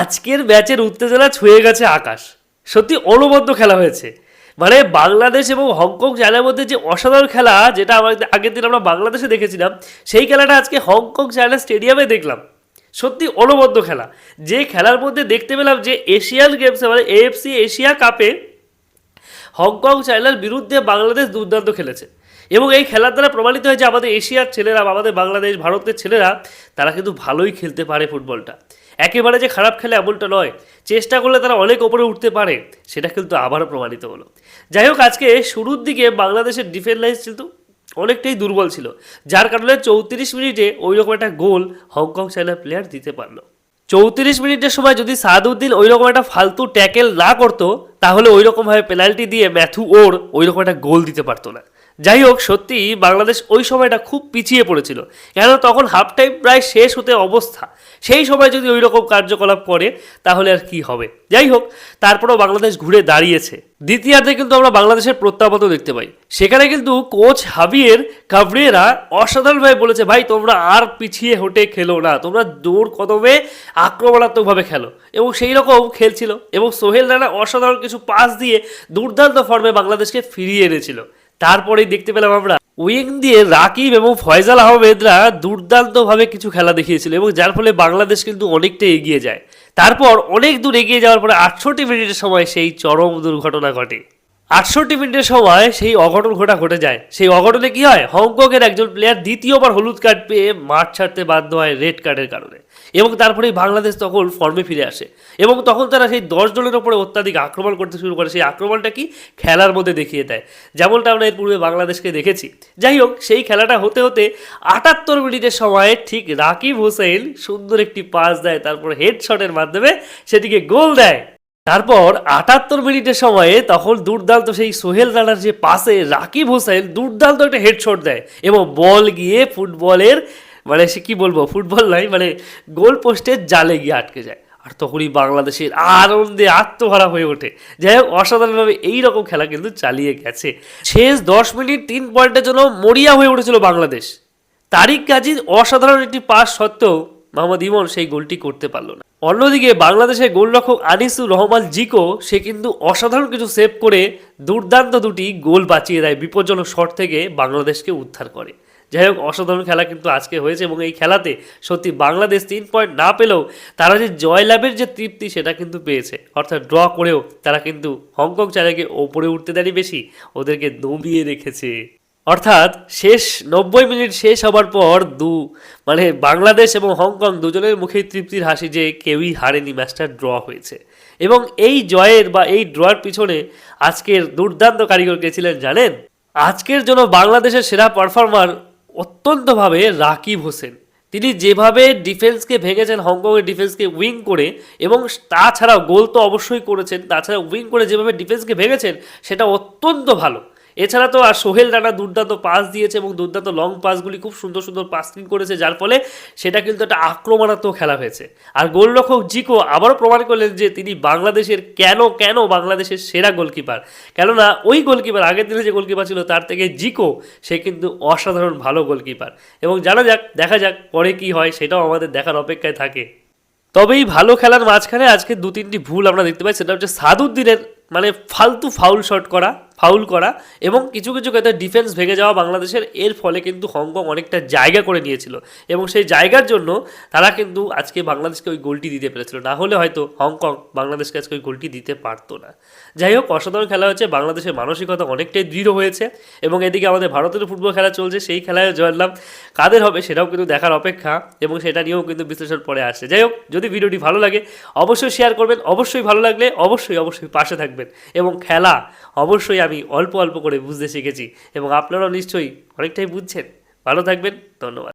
আজকের ম্যাচের উত্তেজনা ছুঁয়ে গেছে আকাশ। সত্যি অনবদ্য খেলা হয়েছে। মানে বাংলাদেশ এবং হংকং চায়নার মধ্যে যে অসাধারণ খেলা যেটা আমাদের আগের দিন আমরা বাংলাদেশে দেখেছিলাম, সেই খেলাটা আজকে হংকং চায়না স্টেডিয়ামে দেখলাম। সত্যি অনবদ্য খেলা। যে খেলার মধ্যে দেখতে পেলাম যে এশিয়ান গেমসে মানে এএফসি এশিয়া কাপে হংকং চায়নার বিরুদ্ধে বাংলাদেশ দুর্দান্ত খেলেছে। এবং এই খেলার দ্বারা প্রমাণিত হয় যে আমাদের এশিয়ার ছেলেরা আমাদের বাংলাদেশ, ভারতের ছেলেরা, তারা কিন্তু ভালোই খেলতে পারে ফুটবলটা। একেবারে যে খারাপ খেলে এমনটা নয়, চেষ্টা করলে তারা অনেক ওপরে উঠতে পারে, সেটা কিন্তু আবারও প্রমাণিত হলো। যাই হোক, আজকে শুরুর দিকে বাংলাদেশের ডিফেন্স লাইন কিন্তু অনেকটাই দুর্বল ছিল, যার কারণে চৌত্রিশ মিনিটে ওই রকম একটা গোল হংকং চায়নার প্লেয়ার দিতে পারল। চৌত্রিশ মিনিটের সময় যদি সাদউদ্দিন ওই রকম একটা ফালতু ট্যাকেল না করতো, তাহলে ওই রকমভাবে পেনাল্টি দিয়ে ম্যাথু ওর ওই রকম একটা গোল দিতে পারতো না। যাই হোক, সত্যি বাংলাদেশ ওই সময়টা খুব পিছিয়ে পড়েছিল। কেন তখন হাফ টাইম প্রায় শেষ হতে অবস্থা। সেই সময় যদি ওই রকম কার্যকলাপ করে, তাহলে আর কি হবে? যাই হোক, তারপরেও বাংলাদেশ ঘুরে দাঁড়িয়েছে। দ্বিতীয়ার্ধে কিন্তু আমরা বাংলাদেশের প্রত্যাবর্তন দেখতে পাই। সেখানে কিন্তু কোচ হাবিয়ের কাবরিয়েরা অসাধারণভাবে বলেছে, ভাই, তোমরা আর পিছিয়ে হটে খেলো না। তোমরা দৌড় কদমে আক্রমণাত্মকভাবে খেলো। এবং সেই রকম খেলছিল। এবং সোহেল রানা অসাধারণ কিছু পাস দিয়ে দুর্দান্ত ফর্মে বাংলাদেশকে ফিরিয়ে এনেছিল। তারপরেই দেখতে পেলাম আমরা। উইং দিয়ে রাকিব এবং ফয়জাল আহমেদরা দুর্দান্তভাবে কিছু খেলা দেখিয়েছিল এবং যার ফলে বাংলাদেশ কিন্তু অনেকটা এগিয়ে যায়। তারপর অনেক দূর এগিয়ে যাওয়ার পরে আটষট্টি মিনিটের সময় সেই চরম দুর্ঘটনা ঘটে। আটষট্টি মিনিটের সময় সেই অঘটন ঘটা ঘটে যায়। সেই অঘটনে কি হয়? হংকংয়ের একজন প্লেয়ার দ্বিতীয়বার হলুদ কার্ড পেয়ে মাঠ ছাড়তে বাধ্য হয় রেড কার্ডের কারণে। এবং তারপরেই বাংলাদেশ তখন ফর্মে ফিরে আসে। এবং তখন তারা সেই দশ জনের ওপরে অত্যাধিক আক্রমণ করতে শুরু করে। সেই আক্রমণটা কি? খেলার মধ্যে দেখিয়ে দেয়। যেমনটা আমরা এর পূর্বে বাংলাদেশকে দেখেছি। যাই হোক, সেই খেলাটা হতে হতে আটাত্তর মিনিটের সময় ঠিক রাকিব হোসেন সুন্দর একটি পাস দেয়। তারপর হেডশটের মাধ্যমে সেটিকে গোল দেয়। তারপর আটাত্তর মিনিটের সময়ে তখন দুর্দান্ত সেই সোহেল রানার যে পাশে রাকিব হোসেন দুর্দান্ত একটা হেডশট দেয় এবং বল গিয়ে ফুটবলের মানে সে কী বলব, ফুটবল নয় মানে গোল পোস্টের জালে গিয়ে আটকে যায়। আর তখনই বাংলাদেশের আনন্দে আত্মহারা হয়ে ওঠে। যাই হোক, অসাধারণভাবে এইরকম খেলা কিন্তু চালিয়ে গেছে। শেষ দশ মিনিট তিন পয়েন্টের জন্য মরিয়া হয়ে উঠেছিল বাংলাদেশ। তারিক কাজীর অসাধারণ একটি পাস সত্ত্বেও মোহাম্মদ ইমন সেই গোলটি করতে পারল না। অন্যদিকে বাংলাদেশের গোলরক্ষক আনিসুর রহমান জিকো, সে কিন্তু অসাধারণ কিছু সেভ করে দুর্দান্ত দুটি গোল বাঁচিয়ে দেয়, বিপজ্জনক শট থেকে বাংলাদেশকে উদ্ধার করে। যাই হোক, অসাধারণ খেলা কিন্তু আজকে হয়েছে এবং এই খেলাতে সত্যি বাংলাদেশ তিন পয়েন্ট না পেলেও তারা যে জয়লাভের যে তৃপ্তি সেটা কিন্তু পেয়েছে। অর্থাৎ ড্র করেও তারা কিন্তু হংকং চাইনাকে ওপরে উঠতে দেয়নি বেশি, ওদেরকে দমিয়ে রেখেছে। অর্থাৎ শেষ নব্বই মিনিট শেষ হবার পর দু মানে বাংলাদেশ এবং হংকং দুজনের মুখে তৃপ্তির হাসি যে কেউই হারেনি, ম্যাচটা ড্র হয়েছে। এবং এই জয়ের বা এই ড্রয়ের পিছনে আজকের দুর্দান্ত কারিগর কে ছিলেন জানেন? আজকের জন্য বাংলাদেশের সেরা পারফর্মার অত্যন্তভাবে রাকিব হোসেন। তিনি যেভাবে ডিফেন্সকে ভেঙেছেন, হংকংয়ের ডিফেন্সকে উইং করে, এবং তাছাড়াও গোল তো অবশ্যই করেছেন, তাছাড়া উইং করে যেভাবে ডিফেন্সকে ভেঙেছেন, সেটা অত্যন্ত ভালো। এছাড়া তো আর সোহেল রানা দুর্দান্ত পাস দিয়েছে এবং দুর্দান্ত লং পাসগুলি খুব সুন্দর সুন্দর পাসিং করেছে, যার ফলে সেটা কিন্তু একটা আক্রমণাত্মক খেলা হয়েছে। আর গোলরক্ষক জিকো আবারও প্রমাণ করলেন যে তিনি বাংলাদেশের কেন কেন বাংলাদেশের সেরা গোলকিপার কেননা ওই গোলকিপার আগের দিনে যে গোলকিপার ছিল, তার থেকে জিকো, সে কিন্তু অসাধারণ ভালো গোলকিপার এবং জানা যাক, দেখা যাক পরে কি হয়, সেটাও আমাদের দেখার অপেক্ষায় থাকে। তবে এই ভালো খেলার মাঝখানে আজকে দু তিনটি ভুল আমরা দেখতে পাই, সেটা হচ্ছে সাদুদ্দিনের মানে ফালতু ফাউল শট করা। ফাউল করা এবং কিছু কিছু ক্ষেত্রে ডিফেন্স ভেঙে যাওয়া বাংলাদেশের, এর ফলে কিন্তু হংকং অনেকটা জায়গা করে নিয়েছিল। এবং সেই জায়গার জন্য তারা কিন্তু আজকে বাংলাদেশকে ওই গোলটি দিতে পেরেছিল। না হলে হয়তো হংকং বাংলাদেশকে আজকে ওই গোলটি দিতে পারতো না। যাই হোক, অসাধারণ খেলা হচ্ছে বাংলাদেশের মানসিকতা অনেকটাই দৃঢ় হয়েছে এবং এদিকে আমাদের ভারতের ফুটবল খেলা চলছে। সেই খেলায় জয়লাভ কাদের হবে সেটাও কিন্তু দেখার অপেক্ষা এবং সেটা নিয়েও কিন্তু বিশ্লেষণ পরে আসছে। যাই হোক, যদি ভিডিওটি ভালো লাগে, অবশ্যই শেয়ার করবেন। অবশ্যই ভালো লাগলে অবশ্যই অবশ্যই পাশে থাকবেন। এবং খেলা অবশ্যই আমি অল্প অল্প করে বুঝতে শিখেছি এবং আপনারাও নিশ্চয়ই অনেকটাই বুঝছেন। ভালো থাকবেন ধন্যবাদ।